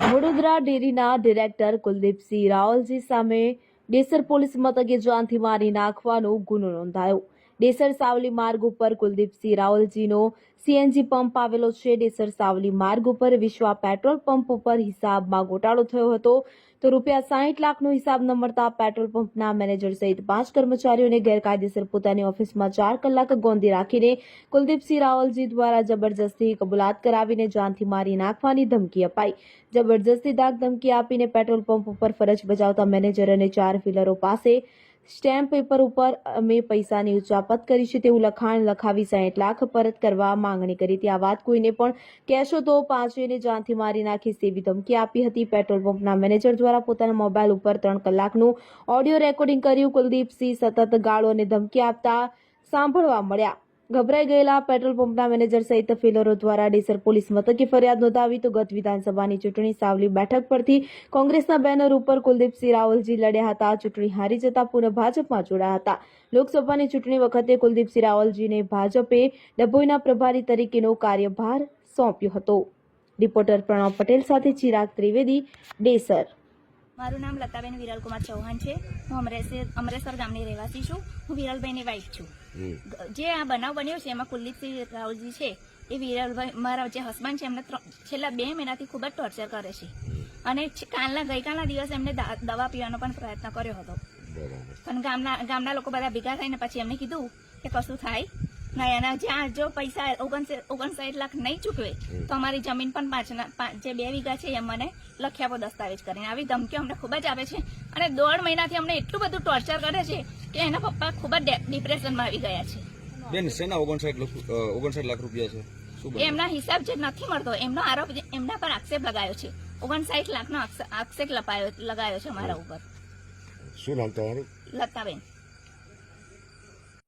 વડોદરા ડેરીના ડિરેક્ટર કુલદીપસિંહ રાવલજી સામે ડેસર પોલીસ મથકે જાનથી મારી નાખવાનો ગુનો નોંધાયો. ડેસર સાવલી માર્ગ ઉપર કુલદીપસિંહ રાવલજીનો સીએનજી પંપ આવેલો છે. ડેસર સાવલી માર્ગ ઉપર વિશ્વા પેટ્રોલ પંપ ઉપર હિસાબમાં ગોટાળો થયો હતો. તો રૂપિયા સાહીઠ લાખનો હિસાબ ન મળતા પેટ્રોલ પંપના મેનેજર સહિત પાંચ કર્મચારીઓને ગેરકાયદેસર પોતાની ઓફિસમાં ચાર કલાક ગોંધી રાખીને કુલદીપસિંહ રાવલજી દ્વારા જબરજસ્તી કબૂલાત કરાવીને જાનથી મારી નાખવાની ધમકી અપાઈ. જબરજસ્તી દાગ ધમકી આપીને પેટ્રોલ પંપ ઉપર ફરજ બજાવતા મેનેજર અને ચાર ફિલરો પાસે સ્ટેમ્પ પેપર ઉપર અમે પૈસાની ઉચાપત કરી છે તેવું લખાણ લખાવી સાઠ લાખ પરત કરવા માંગણી કરી. હતી આ વાત કોઈને પણ કહેશો તો પાંચેને જાનથી મારી નાખીશ તેવી ધમકી આપી હતી. પેટ્રોલ પંપના મેનેજર દ્વારા પોતાના મોબાઈલ ઉપર ત્રણ કલાકનું ઓડિયો રેકોર્ડિંગ કર્યું. કુલદીપસિંહ સતત ગાળો અને ધમકી આપતા સાંભળવા મળ્યા. ગભરાઈ ગયેલા પેટ્રોલ પંપના મેનેજર સહિત ફિલરો દ્વારા ડેસર પોલીસ મથકે ફરિયાદ નોંધાવી તો ગત વિધાનસભાની ચૂંટણી સાવલી બેઠક પરથી કોંગ્રેસના બેનર ઉપર કુલદીપસિંહ રાવલજી લડ્યા હતા. ચૂંટણી હારી જતા પુનઃ ભાજપમાં જોડાયા હતા. લોકસભાની ચૂંટણી વખતે કુલદીપસિંહ રાવલજીને ભાજપે ડભોઈના પ્રભારી તરીકેનો કાર્યભાર સોંપ્યો હતો. રિપોર્ટર પ્રણવ પટેલ સાથે ચિરાગ ત્રિવેદી, ડેસર. મારું નામ લતાબેન વિરલકુમાર ચૌહાણ છે. હું અમરેસર અમરેસર ગામની રહેવાસી છું. હું વિરલભાઈની વાઈફ છું. જે આ બનાવ બન્યો છે એમાં કુલદીપસિંહ રાવલજી છે. એ વિરલભાઈ મારા જે હસબન્ડ છે એમને છેલ્લા બે મહિનાથી ખૂબ જ ટોર્ચર કરે છે. અને કાલના ગઈકાલના દિવસે એમને દવા પીવાનો પણ પ્રયત્ન કર્યો હતો. પણ ગામના ગામના લોકો બધા ભેગા થઈને પછી એમને કીધું કે કશું થાય ના એના જ્યાં જો પૈસા ઓગણસી ઓગણસાઠ લાખ નહીં ચૂકવે તો અમારી જમીન પણ પાંચના જે બે વીઘા છે એ મને લખી આપો દસ્તાવેજ કરીને. આવી ધમકીઓ અમને ખૂબ જ આવે છે અને દોઢ મહિનાથી અમને એટલું બધું ટોર્ચર કરે છે કે એના પપ્પા ખૂબ જ ડિપ્રેશનમાં આવી ગયા છે. બેન શેના ઓગણસાઠ ઓગણસાઠ લાખ રૂપિયા છે? એમના હિસાબ જે નથી મળતો એમનો આરોપ જે- એમના પર આક્ષેપ લગાયો છે. ઓગણસાઠ લાખનો આક્ષ- આક્ષેપ લપાયો લગાયો છે મારા ઉપર. શું નામ તમારું? લતાબેન.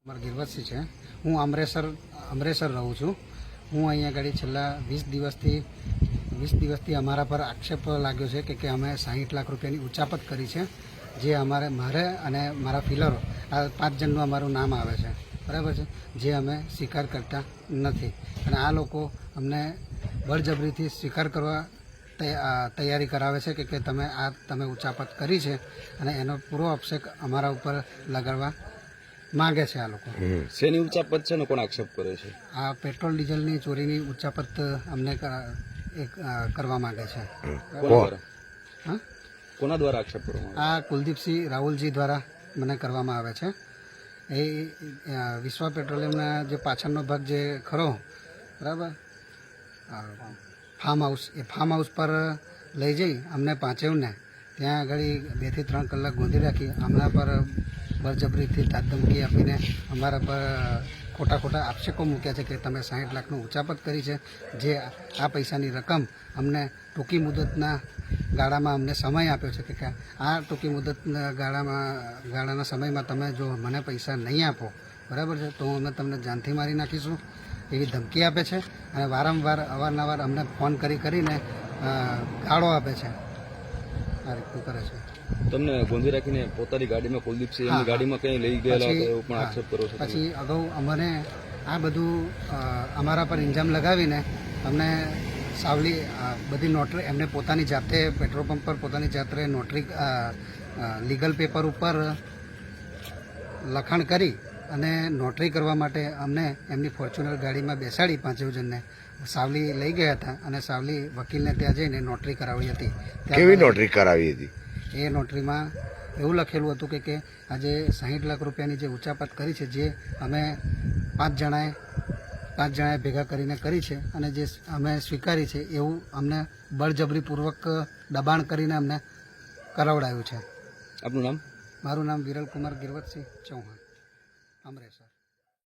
મારું ગિરવતસિંહ છે. હું અમરેસર અમરેસર રહું છું. હું અહીંયા આગળ છેલ્લા વીસ દિવસથી વીસ દિવસથી અમારા પર આક્ષેપ લાગ્યો છે કે કે અમે સાહીઠ લાખ રૂપિયાની ઉચાપત કરી છે, જે અમારે, મારે અને મારા ફિલરો, આ પાંચ જણનું અમારું નામ આવે છે. બરાબર છે? જે અમે સ્વીકાર કરતા નથી. અને આ લોકો અમને બળજબરીથી સ્વીકાર કરવા તૈયારી કરાવે છે કે કે તમે આ, તમે ઉચાપત કરી છે અને એનો પૂરો અપશેક અમારા ઉપર લગાડવા માંગે છે આ લોકો. શેની ઉચ્ચાપત છે ને કોણ આક્ષેપ કરે છે? આ પેટ્રોલ ડીઝલની ચોરીની ઉચ્ચાપત અમને એક, કરવા માંગે છે. કોના દ્વારા આક્ષેપ કરવામાં આ કુલદીપસિંહ રાહુલજી દ્વારા મને કરવામાં આવે છે. એ વિશ્વ પેટ્રોલિયમના જે પાછળનો ભાગ જે ખરો બરાબર? ફાર્મ હાઉસ એ ફાર્મ હાઉસ પર લઈ જઈ અમને પાંચેવને. ત્યાં આગળ બેથી ત્રણ કલાક ગોંધી રાખી અમારા પર બળજબરીથી ધમકી આપીને અમારા પર ખોટા ખોટા આક્ષેપો મૂક્યા છે કે તમે સાહીઠ લાખનું ઉચાપત કરી છે, જે આ પૈસાની રકમ અમને ટૂંકી મુદતના ગાળામાં અમને સમય આપ્યો છે કે આ ટૂંકી મુદતના ગાળામાં, ગાળાના સમયમાં તમે જો મને પૈસા નહીં આપો, બરાબર છે? તો અમે તમને જાનથી મારી નાખીશું, એવી ધમકી આપે છે અને વારંવાર, અવારનવાર અમને ફોન કરી કરીને ગાળો આપે છે. આ રીતનું કરે છે. તમને ગોંધી રાખીને પોતાની ગાડીમાં કુલદીપસિંહ હા, એમની ગાડીમાં કંઈ લઈ ગયેલા એવો પણ આક્ષેપ કરો છો પછી અગાઉ અમને આ બધું અમારા પર ઇન્જામ લગાવીને અમને સાવલી બધી નોટરી એમને પોતાની જાતે પેટ્રોલ પંપ પર પોતાની જાતે નોટરી લીગલ પેપર ઉપર લખાણ કરી અને નોટરી કરવા માટે અમને એમની ફોર્ચ્યુનર ગાડીમાં બેસાડી પાંચેવ જણને. સાવલી લઈ ગયા હતા અને સાવલી વકીલને ત્યાં જઈને નોટરી કરાવી હતી. કેવી નોટરી કરાવી હતી? એ નોટરીમાં એવું લખેલું હતું કે કે આજે સાહીઠ લાખ રૂપિયાની જે ઉચાપત કરી છે જે અમે પાંચ જણાએ પાંચ જણાએ ભેગા કરીને કરી છે અને જે અમે સ્વીકારી છે એવું અમને બળજબરીપૂર્વક દબાણ કરીને અમને કરાવડાયું છે. આપનું નામ? મારું નામ વિરલ કુમાર ગિરવતસિંહ ચૌહાણ. અમરેસર